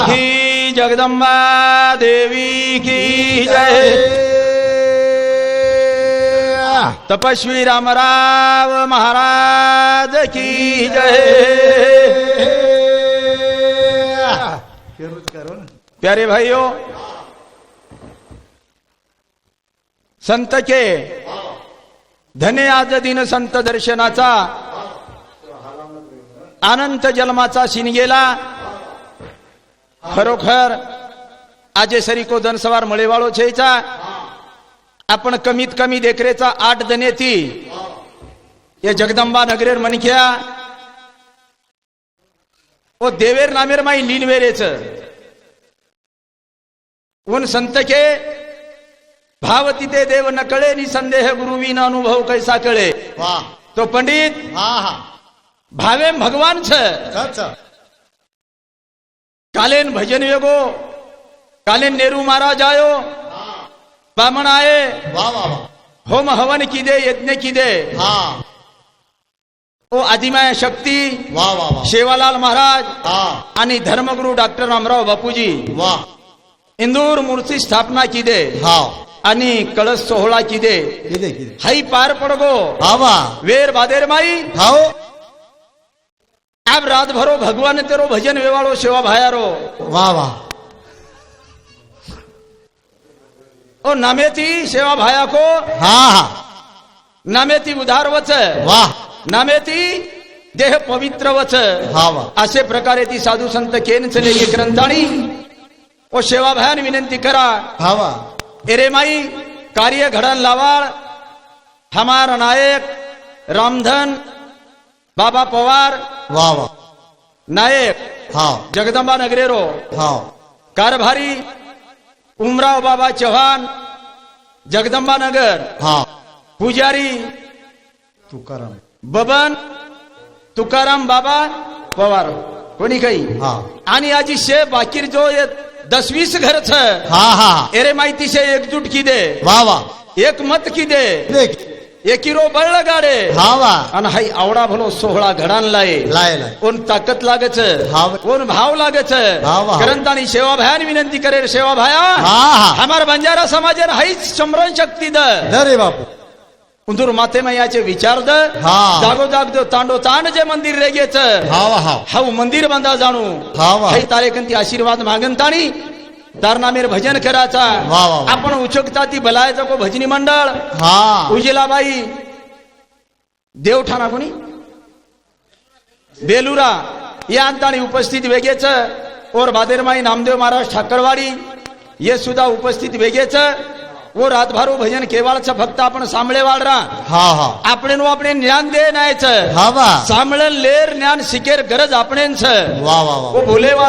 की जगदंबा देवी की जय। तपस्वी रामराव महाराज की जय। प्यारे भाइयों संत के धने आज दिन संत दर्शनाचा. अनंत जन्माचा सिन गेला. खरोखर आजे सरी को धनसवार मळेवाळो छेचा. आपण कमीत कमी देखरेचा आठ दनेती ये जगदंबा नगरेर मनख्या ओ देवेर नामेर माई लीनवेरेच उन संत के भावती ते देव न कळे नि संदेह गुरुवीन अनुभव कैसा कळे वाह तो पंडित हा हा भावे भगवान छ अच्छा कालेन भजन वेगो कालेन नेहरू महाराज आयो बामण आये वा वा वा होम हवन की दे यज्ञ की दे हा ओ आदिमाय शक्ती वा वा वा शेवालाल महाराज हा आणि धर्मगुरु डॉक्टर रामराव बापूजी वा इंदूर मूर्ती स्थापना की दे हा आणि कळस सोहळा की दे किती किती हाई पार पडगो हा वा वेर बादेर माई हाओ अब रात भरो भगवान तेरो भजन वेवाळो सेवा भायारो वा वा ओ नामेती सेवा भाया को हा हा नामेती उधार वच वा नामेती देह पवित्र वच हा वा असे प्रकारे ती साधू संत केन चले की ग्रंथाणी ओ सेवा भयान विनंती करा हा वा एरे माई कार्य घडण लावाळ हमार नायक रामधन बाबा पवार। वा वा नायक हा। जगदंबा नगरेरो। हा। कारभारी उमराव बाबा चव्हाण जगदंबा नगर। हा। पुजारी तुकाराम। बबन तुकाराम बाबा पवार। कोणी काही? हा। आणि आजी शे बाकीर जो ये दस वीस घरच. हा हा. एरे माहिती शे एकजूट की दे. वा वा. एक मत की दे. देख. एकिरो बळ गाडे. हा वा. आणि हाई आवडा भलो सोहळा घडान लाय. लाय लाय. कोण ताकद लागच. कोण भाव लागच. हा, वा. करंतानी सेवा भयान विनंती करे सेवा भाया हा हा. हमार बंजारा समाजन हाईच समरण शक्ती द. अरे बापू. उंदूर माते मैयाचे विचार द हा. जागो जाग दो तांडो तांड जे मंदिर रेगेच हा वा हा. हाऊ मंदिर बांधा जाणू. हा वा. हाई तारेकंती आशीर्वाद मागंतानी दारनामेर भजन करायचा. आपण उचकता ती भलायचं को भजनी मंडळ. हा. उजिलाबाई. देवठाणा कोणी? बेलुरा. या अंताने उपस्थित वेगेच. और बादेरमाई नामदेव महाराज ठाकरवाडी. ये सुद्धा उपस्थित वेगेच. व रातभारू भजन केवाळचं फक्त आपण सांभळे वाळरा हा हा. आपण नो आपण ज्ञान दे नायचं. हा वा. सांभळन लेर ज्ञान शिकेर गरज आपणेच वा वा वा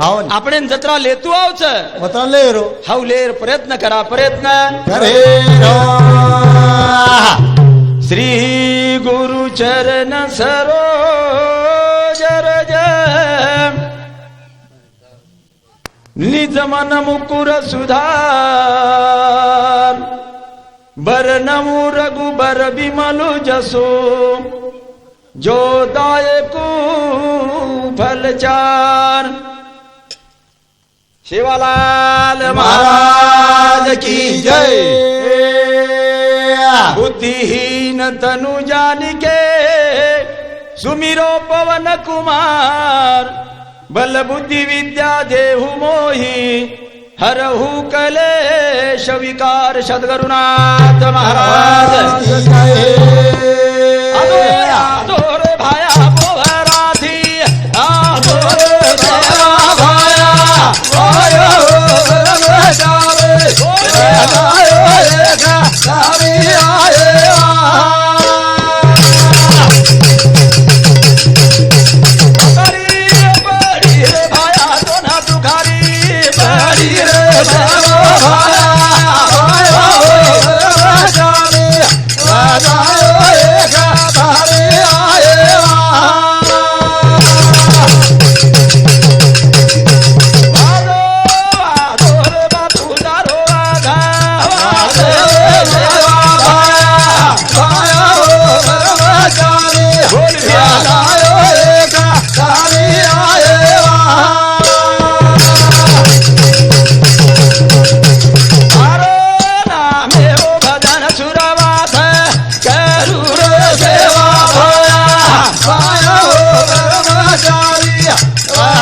हाव ना. आपण जत्रा लेतू आवच वतन ले रो हाऊ लेर प्रयत्न करा प्रयत्न. अरे रो. श्री गुरु चरण सरोज निज मन मुकुर सुधार। बर नमु रघुबर विमलु जसो। जो दायकु फलचार शिवालाल महाराज की जय। बुद्धिहीन तनु जानिके सुमिरो पवन कुमार। बल बुद्धि विद्या देहु मोहि हरहु कलेश विकार सद्गुरुनाथ महाराज। आदो भाया पोहराधी आदोर रे भाया भाया आयो रे जावे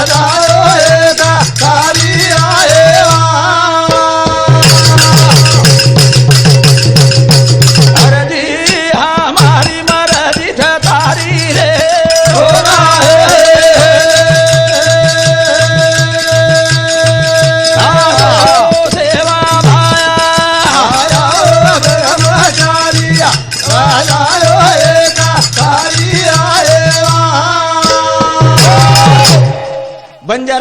राधा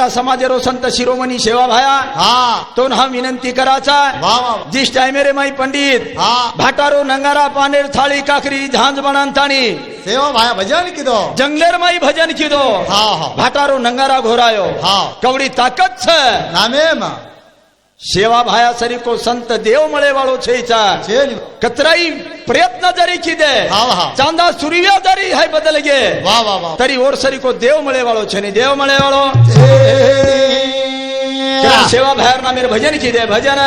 समाजेरो संत शिरोमणी सेवा भाया हा तो हा विनंती करायचा वा वा जिस टाइमेरे माई पंडित हा भाटारो नंगारा पानेर थाळी काकरी झांज बनांताणी सेवा भाया भजन किदो जंगलेर माई भजन किदो हा हा भाटारो नंगारा घोरायो हा कवडी ताकत छ નામે માં સેવા ભાયા સરીકો સંત દેવ મળે વાળો છે કતરાઈ પ્રયત્ન જરી કીધે ચાંદા સૂર્ય જરી હૈ બદલ ગે વાહ વાહ વાહ. તરી ઓર સરીકો દેવ મળે વાળો છે ને દેવ મળે વાળો सेवा भयान ना भजन की दे भजन।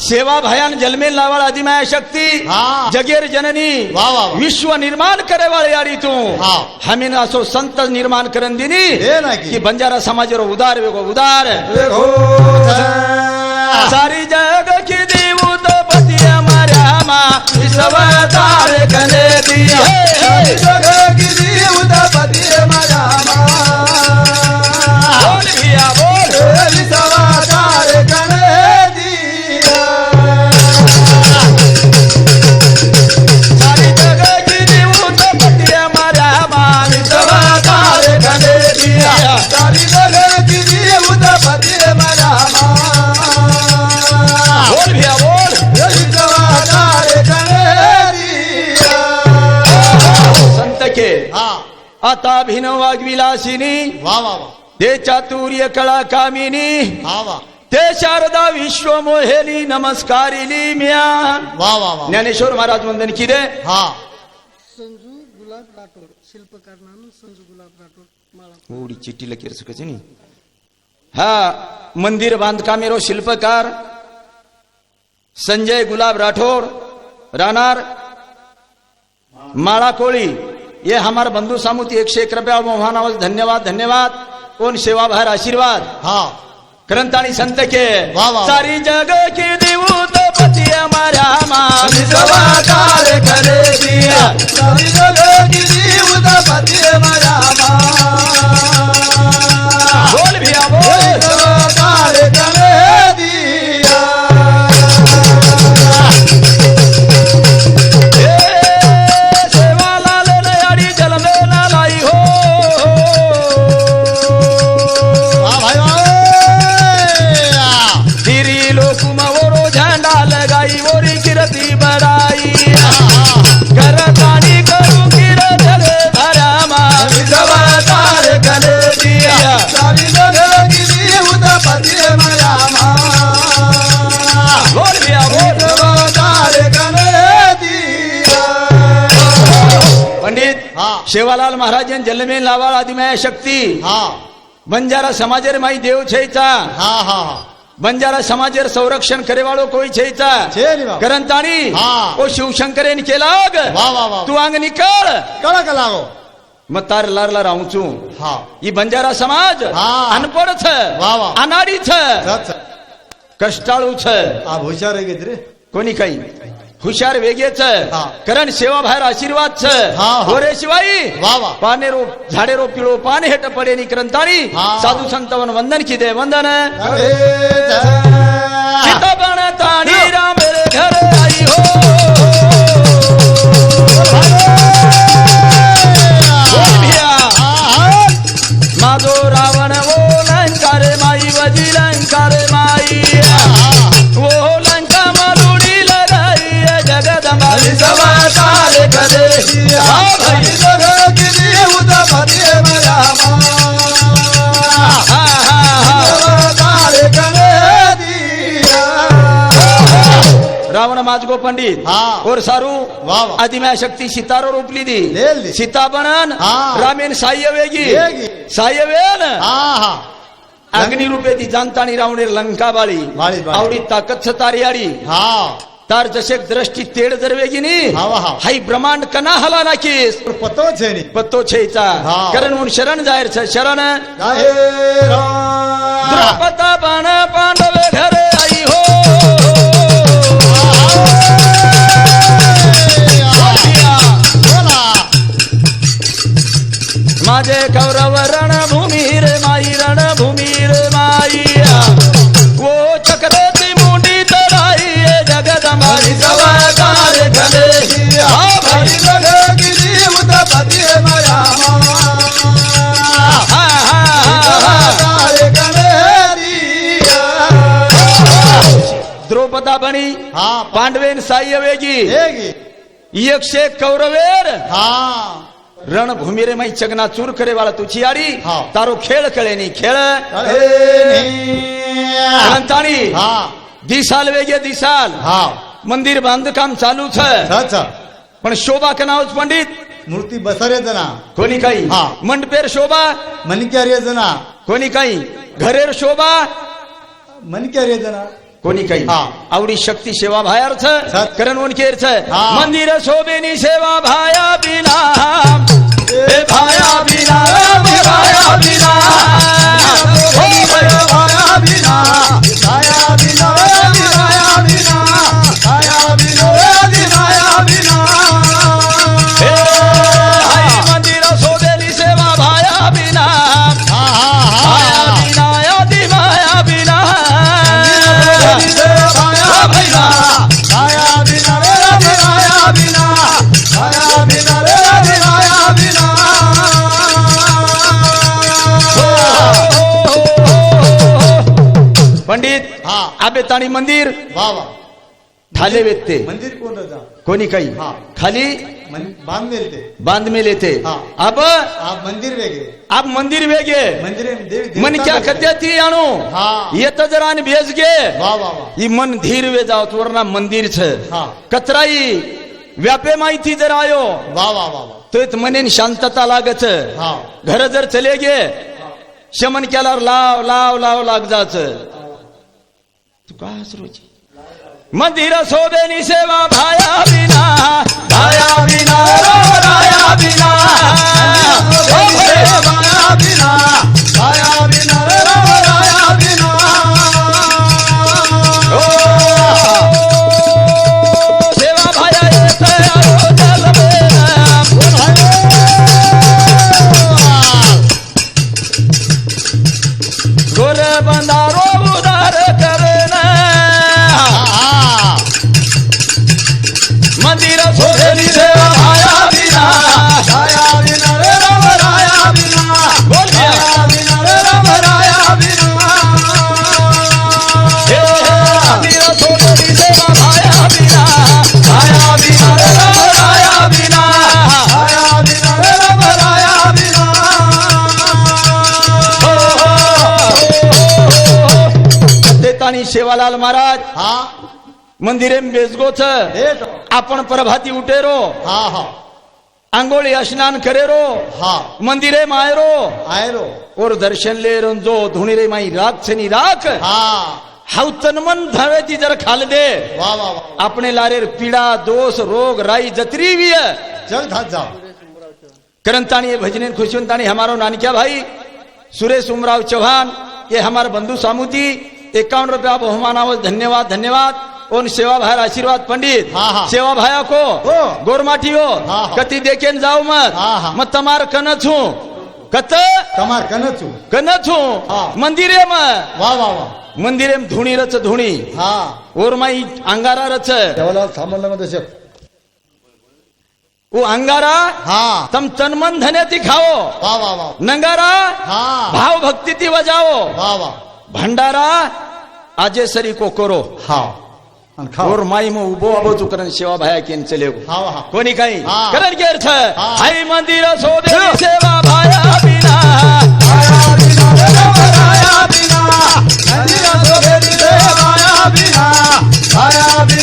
सेवा भयान जन्मेल लावाळ लावल अधिमाया शक्ति जगेर जननी। विश्व निर्माण करे वाले यारी तू। हमीन असो संत निर्माण करन दिनी। की। बंजारा समाज रो उदार वेगो उदार। सारी जग की देऊ तो पती मारा मा विश्व तार कने दी आता भिनव वाग्विलासिनी वा वा वा. ते चातुर्य कळा कामिनी हा वा. ते शारदा विश्व मोहेली नमस्कारिली म्या. वा वा वा. ज्ञानेश्वर महाराज वंदन किदे हा. संजू गुलाब राठोड शिल्पकार नाम संजू गुलाब राठोड माळा. थोडी चिठ्ठी लकीर सुखायची नी हा मंदिर बांधकामेरो शिल्पकार संजय गुलाब राठौर राहणार माळा कोळी ये हमार बंधू सामुती एकशे एक रुपया मोहनावाज धन्यवाद धन्यवाद। कोण सेवा बाहेर आशीर्वाद। हा। ग्रंथानी संत के. सारी जग की देऊ तो पती हमारा करे સેવાલાલ મહારાજ જલમેન લાવાળ આદિમાય શક્તિ. બંજારા સમાજેર માઈ દેવ છે બંજારા સમાજેર સંરક્ષણ કરે વાળો કોઈ છે કરંતાણી ઓ શિવશંકરે ની કેલાગ. તું આંગ નીકળ. કળા કલાગો. મતાર લાર લાર આવું છું. ઈ બંજારા સમાજ. અનપડ છે. અનાડી છે. કષ્ટાળું છે. આ ભૂષા રહી ગઈ રે. કોની કઈ? હુશિયાર વેગે છે. કરણ સેવા ભાઈ આશીર્વાદ છે. હોરે શિવાય પાને રો ઝાડે રો પીળો પાન હેઠ પડે ની ક્રંતાણી સાધુ સંતવન વંદન કીધે વંદન. સીતા પણ તાણી રામ ઘરે આવી હો. हा भाई हा हा हा रावण माजगो पंडित हा. और सारू वाह, वाह. आदिम्या शक्ती सीतारो रोपली दी लेल दी. सीता बनन हा. रामेन साह्य वेगी वेगी. साह्य वेन હા तार जसे दृष्टी तेड दरवेगिनी हावा हा हाई ब्रह्मांड कना हला नाकीस पतो छेनी पत्तो छे कारण म्हणून शरण जाहीर छ शरण. पांडवे घरे आई हो. माझे कौरव रणभूमी रे माई रणभूमी रे माई. बनी। हा. पांडवेन साह्य वेगी। हे गे एकशे कौरवेर। हा. रणभूमी रे माई चगना चूर करे वाला तुझी आडी हा. तारो खेळ खेळे नी खेळ। हा. दिसाल वेगे दिसाल। हा. मंदिर बांधकाम चालू छ पण शोभा का नाव पंडित। मूर्ती बसरे जना. कोणी काही? हा. मंडपेर शोभा। मनक्यार जना. कोणी काही? घरेर शोभा। मनक्यार जना. कोणी काही? हा. आवडी शक्ती सेवा छ सत. करण छ हा. मंदिर शोभेनी सेवा भाया बिना भाया बिना भाया बिना भाया भाया बिना भाया बिना भाया बिना भाया बिना भाया बिना आई मंदिर शोभेनी सेवा भाया बिना पंडित हा. आबे ताणी मंदिर. वा वा. ठाले वेतते मंदिर कोण होता कोणी काही? हा. खाली मन- बांध मिळते बांध में लेते हा. अब आप मंदिर वेगळे आप मंदिर वेगे. मंदिर मन क्या करते ती आणू. येत जरा आणि भेज गे ही मन धीर वे जाव वरना मंदिर छ. हा. कचराई व्यापे माहिती जर आयो. वा वा वा तो एक मनेन शांतता लागच हा. घर जर चले गे शमन केल्यावर लाव लाव लाव लाग जाच तू का हसरोची मंदिर शोभेनी सेवा भाया बिना भाया बिना सेवालाल महाराज हा. मंदिरे बेजगोच तो. आपण प्रभाती उठेरो हा हा. आंघोळी स्नान करेरो हा. मंदिरे मायरो आयरो और दर्शन ले रंजो धुणी रे माई राख छनी राख। हा. हाव तनमन धावेती जर खाल दे। वा वा वा. अपने लारेर पीड़ा दोष रोग राई जतरी भी है चल धात जाओ करंतानी भजने खुशिवंतानी हमारो नानक्या भाई सुरेश उमराव चौहान ये हमारे बंधु सामुती। एकावन्न रुपया बहुमानावर धन्यवाद धन्यवाद. कोण सेवा भार आशीर्वाद पंडित? सेवा भाया को गोरमाठी हो कती देखेन जाओ मत. मग मत तमार कनच हो कत? तमार कनच हो कनच हूँ. मंदिरे म वाह वाह वाह मंदिरे धुणी रच धुणी. ओरमाई अंगारा रच. थांबला मग ओ अंगारा हा. तम तनमन धन्यती खाओ. वा वा वा. नंगारा हा. भाव भक्ती ती वजाओ. वा वा. भंडारा आजे सरी को करो। हा और माई मग उभो अबो तुकरण सेवा भाया केन चले कोणी काही कारण की अर्थ हाय मंदिर सोबे सेवा भाया बिना। भाया बिना भाया बिना। मंदिर सोबे सेवा भाया बिना। भाया बिना।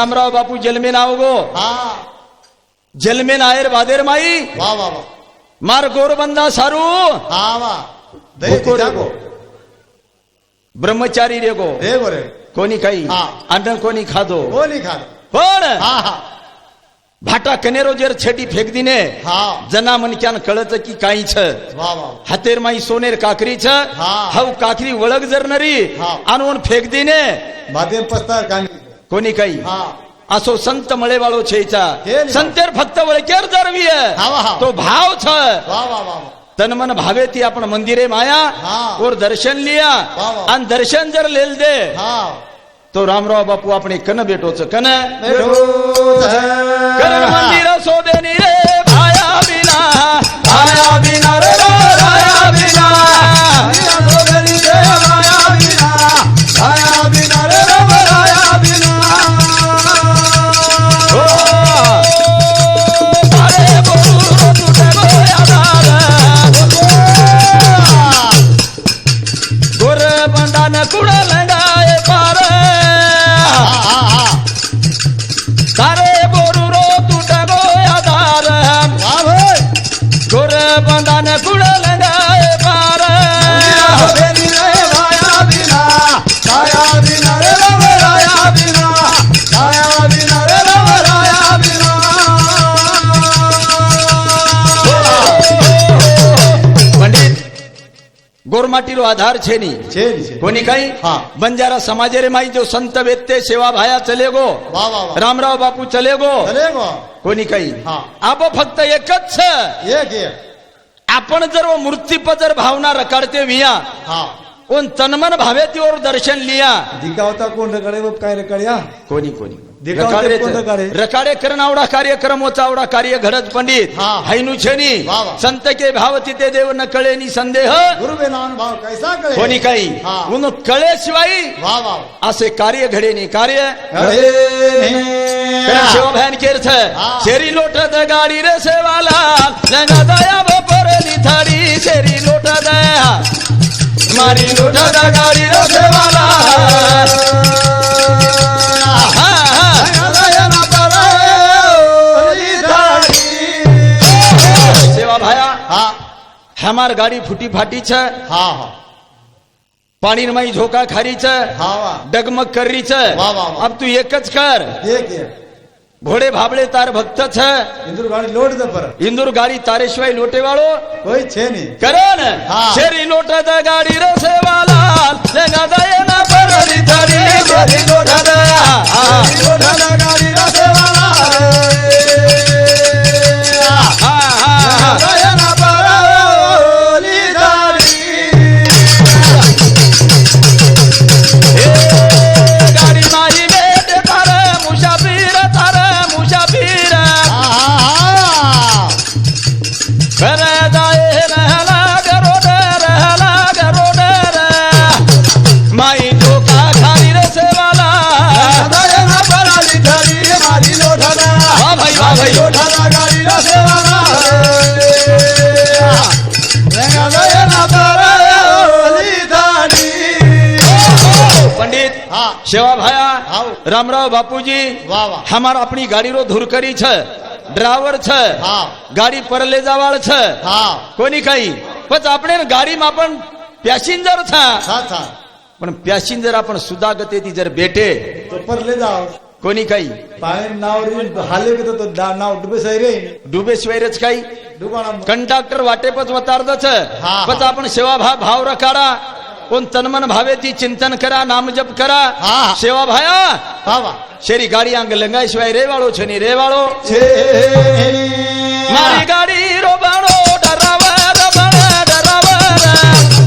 શામરાવ બાપુ જલમેન આવગો. હા. જલમેન આયર વાદેર માઈ. વાહ વાહ વાહ. માર ગોરબંદા સારું. હા વાહ. ભૂખો રેગો બ્રહ્મચારી રેગો રેગો રે કોની કઈ અન્ન કોની ખાધો? કોની ખાધો? પણ હા હા. ભાટા કનેરો જેર છેટી ફેંક દીને જના મન ક્યાં કળત કી કાઈ છે? હાતેરમાં સોનેર કાકરી છે? હવ કાકરી વળગ જર નરી આનું ફેંક દીને માધ્યમ પસ્તાર કાની कोणी काही? असो संत मळेवाळो छेचा. संतेर फक्त वळकेर जरवी. तो भाव छ. तन मन भावे ती आपण मंदिरे माया. और दर्शन लिया. आणि दर्शन जर लेल दे. तो रामराव बापू आपण कन भेटोच कन. मंदिर सोबेनी रे. गोरमाटीरो आधार छे नी છે ને છે कोणी काही हा. बंजारा समाजेरे माई जो संत वेत्ते सेवा भाया चले गो वा वा वा रामराव बापू चले गो चले गो कोणी काही हा. आप फक्त एकच छ एक एक आपण जर वो मूर्तीप जर भावना रकाडते विया हा उन तनमन भावे तीवर दर्शन लिया दिखावता कोण रकडे बाप काय रकड्या कोणी कोणी देखावते रकाडेच. कोण रकाडे? रकाडे करण आवडा कार्यक्रम आवडा कार्य घडत पंडित हा. हैनु छेनी वा वा. संत के भाव तिथे देव न कळे नि संदेह गुरु नाम भाव कैसा कळे कोणी काही. उन कळे शिवाय असे कार्य घडे नि कार्य शिवभॅन केर्थ. शेरी लोटत गाडी रे सेवाला लंगा दया बपरली थारी शेरी लोट दया मारी लोटत गाडी रे सेवाला તમાર ગાડી ફૂટી ફાટી છે? હા હા. પાણીમાં ઝોકા ખારી છે? હા ડગમગ કરી છે? આમ તું એક જ કર. એક એક. ઘોડે ભાબડે તાર ભક્ત છે? ઇન્દુર ગાડી લોટ દે પર. ઇન્દુર ગાડી તારે સિવાય લોટે વાળો કોઈ છે નહીં. કરે ને? શેરી લોટ દે ગાડી રે સેવાલા લે ગાદા એના પર હરી તારી લોટ દે. લોટ દે ગાડી રે સેવાલા રામરાવ બાપુજી. હમાર આપણી ગાડીનો ધૂર કરી છે. ડ્રાઈવર છે. ગાડી પર લે જવાળ છે. કોની કઈ? પછી આપણે ગાડીમાં પણ પેસેન્જર છે. પણ પેસેન્જર આપણ સુધા ગતિથી જયારે બેઠે. તો પર લે જાઓ. કોની કઈ? પાણી નાવ હાલે તો નાવ ડૂબે સહી રે ડૂબે સિવાય જ કઈ કંડક્ટર વાટે પછી વતાર દે છે પછી આપણે સેવા ભાવ રખાડા. ઓन તનમન ભાવેથી ચિંતન કરા નામ જપ કરા. હા. સેવા ભાયા? વાહ શેરી ગાડી આંગ લંગાઈ સિવાય રેવાળો છે ની રેવાળો? છે મારી ગાડી રોબાણો ડરાવા ડરાવા ડરાવા.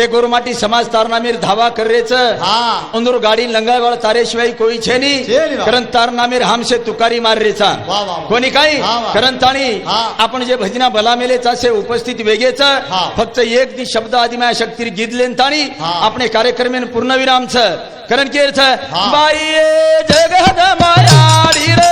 से गोरमाटी समाज तारनामीर धावा कर रहे हाँ। गाड़ी लंगा वाला तारे शिवाय कोई छे नहीं कारण तारना हमसे तुकारी मार रहे कोणी काही कारण ताणी आपण जे भजना भला मेले से उपस्थित वेगेच फक्त एक दी शब्द आदि माया शक्ती गिदले ताणी। आपण कार्यक्रमे पूर्ण विराम छ कारण के छ बाई जगत माया रे